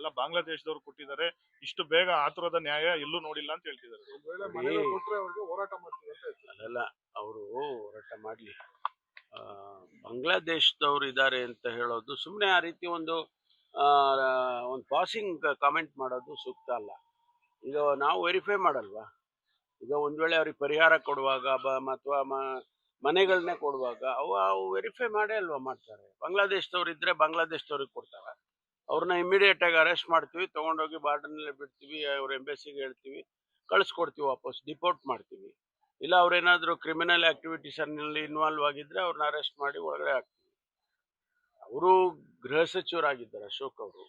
ಅಲ್ಲ ಬಾಂಗ್ಲಾದೇಶದವ್ರು ಕೊಟ್ಟಿದ್ದಾರೆ. ಇಷ್ಟು ಬೇಗ ಆತುರದ ನ್ಯಾಯ ಎಲ್ಲೂ ನೋಡಿಲ್ಲ ಅಂತ ಹೇಳ್ತಿದ್ದಾರೆ. ಒಂದ್ ವೇಳೆ ಮನೆಗಳು ಕೊಟ್ರೆ ಅವ್ರಿಗೆ ಹೋರಾಟ ಮಾಡ್ತೀವಿ ಅಂತ ಹೇಳ್ತಾರೆ. ಅಲ್ಲ ಅವರು ಹೋರಾಟ ಮಾಡಲಿ. ಬಾಂಗ್ಲಾದೇಶದವ್ರು ಇದ್ದಾರೆ ಅಂತ ಹೇಳೋದು ಸುಮ್ಮನೆ ಆ ರೀತಿ ಒಂದು ಆ, ಒಂದು ಪಾಸಿಂಗ್ ಕಾಮೆಂಟ್ ಮಾಡೋದು ಸೂಕ್ತ ಅಲ್ಲ. ಈಗ ನಾವು ವೆರಿಫೈ ಮಾಡಲ್ವಾ? ಈಗ ಒಂದ್ ವೇಳೆ ಅವ್ರಿಗೆ ಪರಿಹಾರ ಕೊಡುವಾಗ ಬ ಅಥವಾ ಮನೆಗಳನ್ನೇ ಕೊಡುವಾಗ ಅವು ಅವು ವೆರಿಫೈ ಮಾಡೇ ಅಲ್ವಾ ಮಾಡ್ತಾರೆ? ಬಾಂಗ್ಲಾದೇಶದವ್ರು ಇದ್ರೆ ಬಾಂಗ್ಲಾದೇಶದವ್ರಿಗೆ ಕೊಡ್ತಾರೆ? ಅವ್ರನ್ನ ಇಮಿಡಿಯೇಟ್ ಆಗಿ ಅರೆಸ್ಟ್ ಮಾಡ್ತೀವಿ ತಗೊಂಡೋಗಿ ಬಾರ್ಡರ್ನಲ್ಲೇ ಬಿಡ್ತೀವಿ ಅವ್ರ ಎಂಬೆಸಿಗೆ ಹೇಳ್ತೀವಿ ಕಳಿಸ್ಕೊಡ್ತೀವಿ ವಾಪಸ್ ಡಿಪೋರ್ಟ್ ಮಾಡ್ತೀವಿ. ಇಲ್ಲ ಅವ್ರೇನಾದ್ರು ಕ್ರಿಮಿನಲ್ ಆಕ್ಟಿವಿಟೀಸಲ್ಲಿ ಇನ್ವಾಲ್ವ್ ಆಗಿದ್ರೆ ಅವ್ರನ್ನ ಅರೆಸ್ಟ್ ಮಾಡಿ ಒಳಗಡೆ ಹಾಕ್ತೀವಿ. ಅವರು ಗೃಹ ಸಚಿವರಾಗಿದ್ದಾರೆ ಅಶೋಕ್ ಅವರು.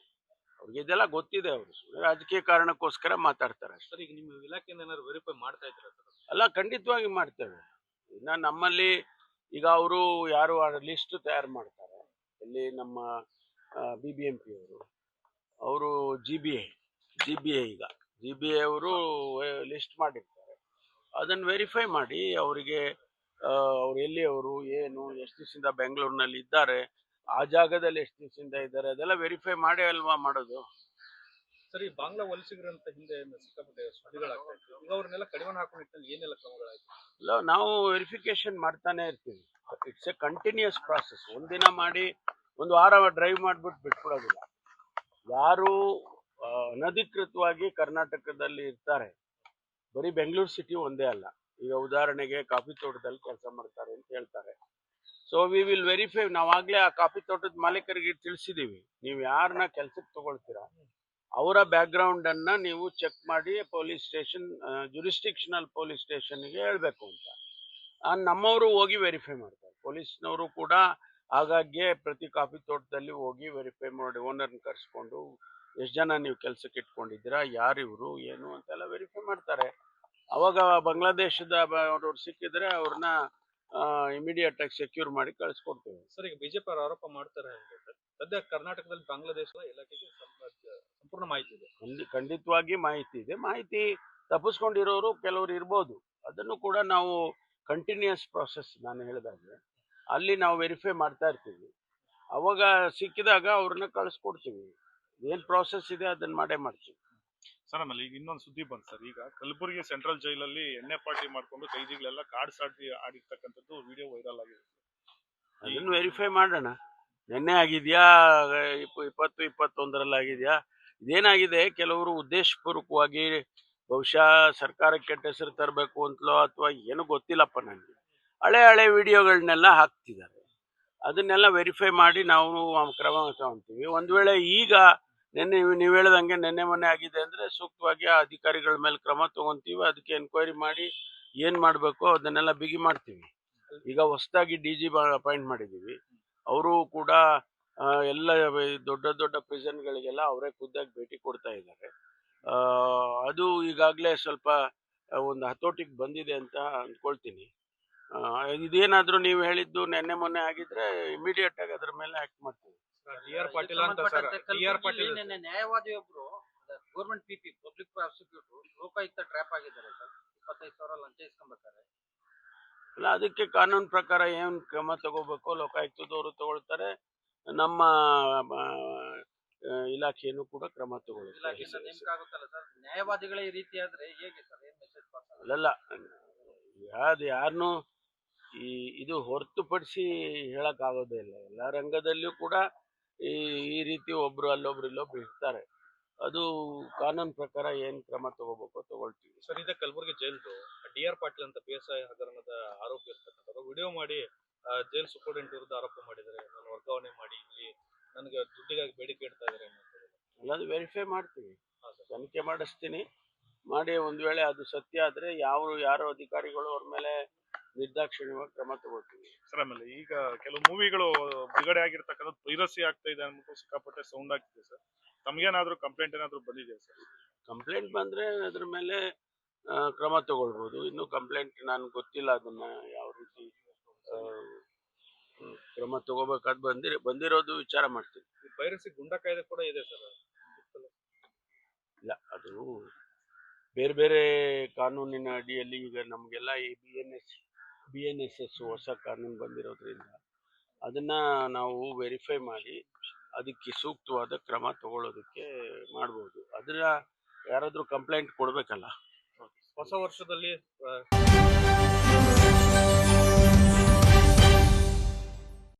ಅವ್ರಿಗೆ ಇದೆಲ್ಲ ಗೊತ್ತಿದೆ ಅವರು. ರಾಜಕೀಯ ಕಾರಣಕ್ಕೋಸ್ಕರ ಮಾತಾಡ್ತಾರೆ. ಸರ್ ಈಗ ನಿಮ್ಮ ಇಲಾಖೆಯಿಂದ ಏನಾದ್ರು ವೆರಿಫೈ ಮಾಡ್ತಾ ಇದ್ದೀರಾ ಅಲ್ಲ ಖಂಡಿತವಾಗಿ ಮಾಡ್ತೇವೆ. ಇನ್ನ ನಮ್ಮಲ್ಲಿ ಈಗ ಅವರು ಯಾರು ಲಿಸ್ಟ್ ತಯಾರು ಮಾಡ್ತಾರೆ? ಇಲ್ಲಿ ನಮ್ಮ ಬಿ ಬಿ ಎಂ ಪಿ ಅವರು. ಅವರು G B A G B A ಈಗ. ಜಿ ಬಿ ಎ ಅವರು ಲಿಸ್ಟ್ ಮಾಡಿರ್ತಾರೆ. ಅದನ್ನು ವೆರಿಫೈ ಮಾಡಿ ಅವರಿಗೆ ಅವ್ರು ಎಲ್ಲಿ ಅವರು ಏನು ಎಷ್ಟು ದಿವಸದಿಂದ ಬೆಂಗಳೂರಿನಲ್ಲಿ ಇದ್ದಾರೆ ಆ ಜಾಗದಲ್ಲಿ ಎಷ್ಟು ದಿವಸದಿಂದ ಇದ್ದಾರೆ ಅದೆಲ್ಲ ವೆರಿಫೈ ಮಾಡಿ ಅಲ್ವಾ ಮಾಡೋದು? ಸರಿ ಬಾಂಗ್ಲಾ ವಲಸಿಗರಂತ ಹಿಂದೆ ಸಿಕ್ಕಾಪಟ್ಟೆ ಸುದ್ದಿಗಳಾಗ್ತಾ ಇತ್ತು. ಈಗ ಅವ್ರನ್ನೆಲ್ಲ ಕಡಿವಾಣ ಹಾಕೋ ನಿಟ್ಟಿನಲ್ಲಿ ಏನೆಲ್ಲ ಕ್ರಮಗಳಾಯ್ತು? ಇಲ್ಲ ನಾವು ವೆರಿಫಿಕೇಶನ್ ಮಾಡ್ತಾನೆ ಇರ್ತೀವಿ. ಇಟ್ಸ್ ಎ ಕಂಟಿನ್ಯೂಸ್ ಪ್ರಾಸೆಸ್ ಒಂದಿನ ಮಾಡಿ ಒಂದು ವಾರ ಡ್ರೈವ್ ಮಾಡಿಬಿಟ್ಟು ಬಿಟ್ಬಿಡೋದಿಲ್ಲ. ಯಾರು ಅನಧಿಕೃತವಾಗಿ ಕರ್ನಾಟಕದಲ್ಲಿ ಇರ್ತಾರೆ. ಬರೀ ಬೆಂಗಳೂರು ಸಿಟಿ ಒಂದೇ ಅಲ್ಲ. ಈಗ ಉದಾಹರಣೆಗೆ ಕಾಫಿ ತೋಟದಲ್ಲಿ ಕೆಲಸ ಮಾಡ್ತಾರೆ ಅಂತ ಹೇಳ್ತಾರೆ. ಸೊ ವಿ ವಿಲ್ ವೆರಿಫೈ ನಾವಾಗಲೇ ಆ ಕಾಫಿ ತೋಟದ ಮಾಲೀಕರಿಗೆ ತಿಳಿಸಿದ್ದೀವಿ ನೀವು ಯಾರನ್ನ ಕೆಲ್ಸಕ್ಕೆ ತಗೊಳ್ತೀರಾ? ಅವರ ಬ್ಯಾಕ್ಗ್ರೌಂಡ್ ಅನ್ನ ನೀವು ಚೆಕ್ ಮಾಡಿ ಪೊಲೀಸ್ ಸ್ಟೇಷನ್ ಜುರಿಸ್ಟಿಕ್ಷನಲ್ ಪೊಲೀಸ್ ಸ್ಟೇಷನ್ಗೆ ಹೇಳ್ಬೇಕು ಅಂತ. ನಮ್ಮವರು ಹೋಗಿ ವೆರಿಫೈ ಮಾಡ್ತಾರೆ. ಪೊಲೀಸ್ನವರು ಕೂಡ ಆಗಾಗ್ಗೆ ಪ್ರತಿ ಕಾಫಿ ತೋಟದಲ್ಲಿ ಹೋಗಿ ವೆರಿಫೈ ಮಾಡಿ ಓನರ್ನ ಕರೆಸ್ಕೊಂಡು ಎಷ್ಟು ಜನ ನೀವು ಕೆಲಸಕ್ಕೆ ಇಟ್ಕೊಂಡಿದ್ದೀರಾ ಯಾರು ಇವರು ಏನು ಅಂತೆಲ್ಲ ವೆರಿಫೈ ಮಾಡ್ತಾರೆ. ಅವಾಗ ಬಾಂಗ್ಲಾದೇಶದ ಅವ್ರವ್ರು ಸಿಕ್ಕಿದ್ರೆ ಅವ್ರನ್ನ ಇಮಿಡಿಯೇಟ್ ಆಗಿ ಸೆಕ್ಯೂರ್ ಮಾಡಿ ಕಳಿಸ್ಕೊಡ್ತೇವೆ. ಸರ್ ಈಗ ಬಿಜೆಪಿ ಅವರು ಆರೋಪ ಮಾಡ್ತಾರೆ ಸದ್ಯ ಕರ್ನಾಟಕದಲ್ಲಿ ಬಾಂಗ್ಲಾದೇಶದ ಇಲಾಖೆಗೆ ಸಂಪೂರ್ಣ ಮಾಹಿತಿ ಇದೆ. ಖಂಡಿ ಖಂಡಿತವಾಗಿ ಮಾಹಿತಿ ಇದೆ. ಮಾಹಿತಿ ತಪ್ಪಿಸ್ಕೊಂಡಿರೋರು ಕೆಲವರು ಇರ್ಬೋದು. ಅದನ್ನು ಕೂಡ ನಾವು ಕಂಟಿನ್ಯೂಸ್ ಪ್ರಾಸೆಸ್ ನಾನು ಹೇಳಿದಾಗೆ. ಅಲ್ಲಿ ನಾವು ವೆರಿಫೈ ಮಾಡ್ತಾ ಇರ್ತೀವಿ. ಅವಾಗ ಸಿಕ್ಕಿದಾಗ ಅವ್ರನ್ನ ಕಳಿಸ್ಕೊಡ್ತೀವಿ. ಏನು ಪ್ರಾಸೆಸ್ ಇದೆ ಅದನ್ನ ಮಾಡೇ ಮಾಡ್ತೀವಿ. ಸರ್ ಆಮೇಲೆ ಈಗ ಇನ್ನೊಂದು ಸುದ್ದಿ ಬಂತು ಸರ್. ಈಗ ಕಲಬುರಗಿ ಸೆಂಟ್ರಲ್ ಜೈಲಲ್ಲಿ ಎಣ್ಣೆ ಪಾರ್ಟಿ ಮಾಡ್ಕೊಂಡು ಕೈದಿಗಳೆಲ್ಲ ಕಾರ್ಡ್ ಸಾಟಿ ಆಡಿರ್ತಕ್ಕಂಥದ್ದು ವಿಡಿಯೋ ವೈರಲ್ ಆಗಿದೆ ಅದನ್ನು ವೆರಿಫೈ ಮಾಡೋಣ. ನಿನ್ನೆ ಆಗಿದೆಯಾ ಇಪ್ಪ ಇಪ್ಪತ್ತು ಇಪ್ಪತ್ತೊಂದರಲ್ಲಿ ಆಗಿದೆಯಾ? ಇದೇನಾಗಿದೆ? ಕೆಲವರು ಉದ್ದೇಶಪೂರ್ವಕವಾಗಿ ಬಹುಶಃ ಸರ್ಕಾರಕ್ಕೆ ಕೆಟ್ಟ ಹೆಸರು ತರಬೇಕು ಅಂತಲೋ ಅಥವಾ ಏನೂ ಗೊತ್ತಿಲ್ಲಪ್ಪ ನನಗೆ. ಹಳೆ ಹಳೆ ವಿಡಿಯೋಗಳನ್ನೆಲ್ಲ ಹಾಕ್ತಿದ್ದಾರೆ. ಅದನ್ನೆಲ್ಲ ವೆರಿಫೈ ಮಾಡಿ ನಾವು ಕ್ರಮ ತಗೊಳ್ತೀವಿ ಒಂದು ವೇಳೆ ಈಗ ನಿನ್ನೆ ನೀವು ಹೇಳ್ದಂಗೆ ನಿನ್ನೆ ಮೊನ್ನೆ ಆಗಿದೆ ಅಂದರೆ ಸೂಕ್ತವಾಗಿ ಆ ಅಧಿಕಾರಿಗಳ ಮೇಲೆ ಕ್ರಮ ತಗೊಂತೀವಿ. ಅದಕ್ಕೆ ಎನ್ಕ್ವೈರಿ ಮಾಡಿ ಏನು ಮಾಡಬೇಕು ಅದನ್ನೆಲ್ಲ ಬಿಗಿ ಮಾಡ್ತೀವಿ. ಈಗ ಹೊಸದಾಗಿ ಡಿ ಜಿ ಅಪಾಯಿಂಟ್ ಮಾಡಿದ್ದೀವಿ ಅವರು ಕೂಡ ಎಲ್ಲ ದೊಡ್ಡ ದೊಡ್ಡ ಪ್ರಿಸನ್ಗಳಿಗೆಲ್ಲ ಅವರೇ ಖುದ್ದಾಗಿ ಭೇಟಿ ಕೊಡ್ತಾ ಇದ್ದಾರೆ. ಅದು ಈಗಾಗಲೇ ಸ್ವಲ್ಪ ಒಂದು ಹತೋಟಿಗೆ ಬಂದಿದೆ ಅಂತ ಅಂದ್ಕೊಳ್ತೀನಿ. ಇದೇನಾದ್ರೂ ನೀವು ಹೇಳಿದ್ದು ನೆನ್ನೆ ಮೊನ್ನೆ ಆಗಿದ್ರೆ ಇಮಿಡಿಯೇಟ್ ಆಗಿ ಅದ್ರ ಮೇಲೆ ಆಕ್ಟ್ ಮಾಡ್ತೀವಿ. ನ್ಯಾಯವಾದಿ ಒಬ್ರು government PP public prosecutor Lokayukta trap ಆಗಿದ್ದಾರೆ ಸರ್. ಇಪ್ಪತ್ತೈದು ಸಾವಿರ ಲಂಚ ಇಸ್ಕೊಂಡ್ಬೇಕಾರೆ ಅಲ್ಲ ಅದಕ್ಕೆ ಕಾನೂನು ಪ್ರಕಾರ ಏನು ಕ್ರಮ ತಗೋಬೇಕು ಲೋಕಾಯುಕ್ತದವರು ತಗೊಳ್ತಾರೆ. ನಮ್ಮ ಇಲಾಖೆಯನ್ನು ಕೂಡ ಕ್ರಮ ತಗೊಳ್ಳುತ್ತೆ. ನ್ಯಾಯವಾದಿಗಳೇ ಈ ರೀತಿ ಆದ್ರೆ ಹೇಗೆ ಸರ್? ಏನ್ ಮೆಸೇಜ್ ಪಾಸ್ ಅಲ್ಲಲ್ಲ ಯಾವ್ದು ಯಾರನ್ನು ಈ ಇದು ಹೊರತುಪಡಿಸಿ ಹೇಳಕ್ಕಾಗೋದೇ ಇಲ್ಲ. ಎಲ್ಲ ರಂಗದಲ್ಲಿಯೂ ಕೂಡ ಈ ಈ ರೀತಿ ಒಬ್ರು ಅಲ್ಲೊಬ್ರು ಇಲ್ಲೊಬ್ರು ಇರ್ತಾರೆ. ಅದು ಕಾನೂನು ಪ್ರಕಾರ ಏನ್ ಕ್ರಮ ತಗೋಬೇಕು ತಗೊಳ್ತೀವಿ. ಸರ್ ಇದೆ ಕಲಬುರಗಿ ಜೈಲ್ದು ಡಿ ಆರ್ ಪಾಟೀಲ್ ಅಂತ ಪಿ ಎಸ್ ಐ ಹಗರಣದ ಆರೋಪಿ ಇರ್ತಕ್ಕಂಥವ್ರು ವಿಡಿಯೋ ಮಾಡಿ ಆ, ಜೈಲ್ ಸೂಪರ್ಡೆಂಟ್ ವಿರುದ್ಧ ಆರೋಪ ಮಾಡಿದ್ದಾರೆ. ನಾನು ವರ್ಗಾವಣೆ ಮಾಡಿ ಇಲ್ಲಿ ನನಗೆ ದುಡ್ಡಿಗಾಗಿ ಬೇಡಿಕೆ ಇಡ್ತಾ ಇದ್ದಾರೆ ಅನ್ನೋದು. ಅಲ್ಲದು ವೆರಿಫೈ ಮಾಡ್ತೀವಿ. ಹಾ, ಸರ್. ತನಿಖೆ ಮಾಡಿಸ್ತೀನಿ. ಮಾಡಿ ಒಂದ್ ವೇಳೆ ಅದು ಸತ್ಯ ಆದ್ರೆ ಯಾವ ಯಾರು ಅಧಿಕಾರಿಗಳು ಅವ್ರ ಮೇಲೆ ನಿರ್ದಾಕ್ಷಿಣ್ಯವಾಗಿ ಕ್ರಮ ತಗೊಳ್ತೀವಿ. ಸರ್ ಆಮೇಲೆ ಈಗ ಕೆಲವು ಮೂವಿಗಳು ಬಿಡುಗಡೆ ಆಗಿರ್ತಕ್ಕಂಥದ್ದು ಪೈರಸಿ ಆಗ್ತಾ ಇದೆ ಅಂದ್ಬಿಟ್ಟು ಸಿಕ್ಕಾಪಟ್ಟೆ ಸೌಂಡ್ ಆಗ್ತಿದೆ ಸರ್. ತಮ್ಗೇನಾದ್ರೂ ಕಂಪ್ಲೇಂಟ್ ಏನಾದ್ರೂ ಬಂದಿದೆ ಸರ್? ಕಂಪ್ಲೇಂಟ್ ಬಂದ್ರೆ ಅದ್ರ ಮೇಲೆ ಆ, ಕ್ರಮ ತಗೊಳ್ಬೋದು. ಇನ್ನು ಕಂಪ್ಲೇಂಟ್ ನಾನು ಗೊತ್ತಿಲ್ಲ ಅದನ್ನ ಯಾವ ರೀತಿ ಆ, ಹ್ಮ್, ಕ್ರಮ ತಗೋಬೇಕಾದ್ ಬಂದಿರ ಬಂದಿರೋದು ವಿಚಾರ ಮಾಡ್ತೀನಿ. ಈ ಪೈರಸಿ ಗುಂಡ ಕಾಯ್ದೆ ಕೂಡ ಇದೆ ಸರ್. ಇಲ್ಲ ಅದು ಬೇರೆ ಬೇರೆ ಕಾನೂನಿನ ಅಡಿಯಲ್ಲಿ ಈಗ ನಮಗೆಲ್ಲ ಈ B N S B N S S ಹೊಸ ಕಾನೂನು ಬಂದಿರೋದ್ರಿಂದ ಅದನ್ನ ನಾವು ವೆರಿಫೈ ಮಾಡಿ ಅದಕ್ಕೆ ಸೂಕ್ತವಾದ ಕ್ರಮ ತಗೊಳ್ಳೋದಕ್ಕೆ ಮಾಡ್ಬೋದು. ಅದರ ಯಾರಾದರೂ ಕಂಪ್ಲೇಂಟ್ ಕೊಡಬೇಕಲ್ಲ? ಹೊಸ ವರ್ಷದಲ್ಲಿ